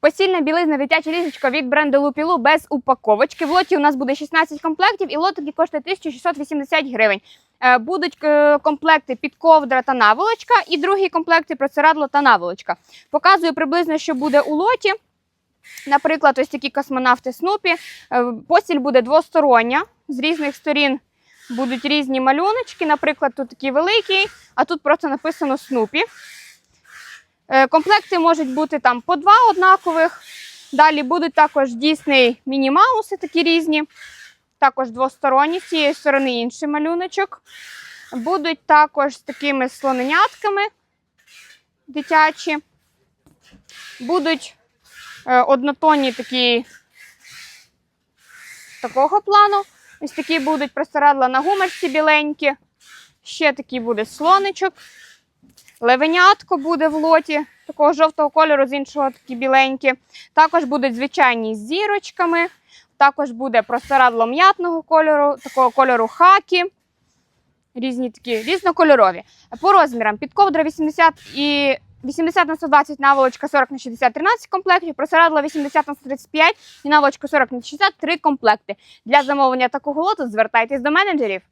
Постільна білизна дитяча ліжечко від бренду Лупілу без упаковочки. В лоті у нас буде 16 комплектів, і лот такий коштує 1680 гривень. Е, Будуть е, комплекти під ковдра та наволочка, і другі комплекти простирадло та наволочка. Показую приблизно, що буде у лоті. Наприклад, ось такі космонавти Снупі. Е, Постіль буде двостороння. З різних сторін будуть різні малюночки. Наприклад, тут такий великий, а тут просто написано Снупі. Е, Комплекти можуть бути там по два однакових. Далі будуть також дійсний міні-мауси такі різні. Також двосторонні, з цієї сторони інший малюночок. Будуть також з такими слоненятками дитячі. Будуть е, однотонні такі такого плану. Ось такі будуть простирадла на гумерці біленькі. Ще такий буде слоничок. Левенятко буде в лоті такого жовтого кольору, з іншого такі біленькі. Також будуть звичайні з зірочками. Також буде простирадло м'ятного кольору, такого кольору хакі. Різні такі різнокольорові. По розмірам під ковдра 80 і 80 на 120 наволочка 40 на 60 13 комплектів, просирадло 80 на 135 і наволочка 40 на 60 3 комплекти. Для замовлення такого лоту звертайтесь до менеджерів.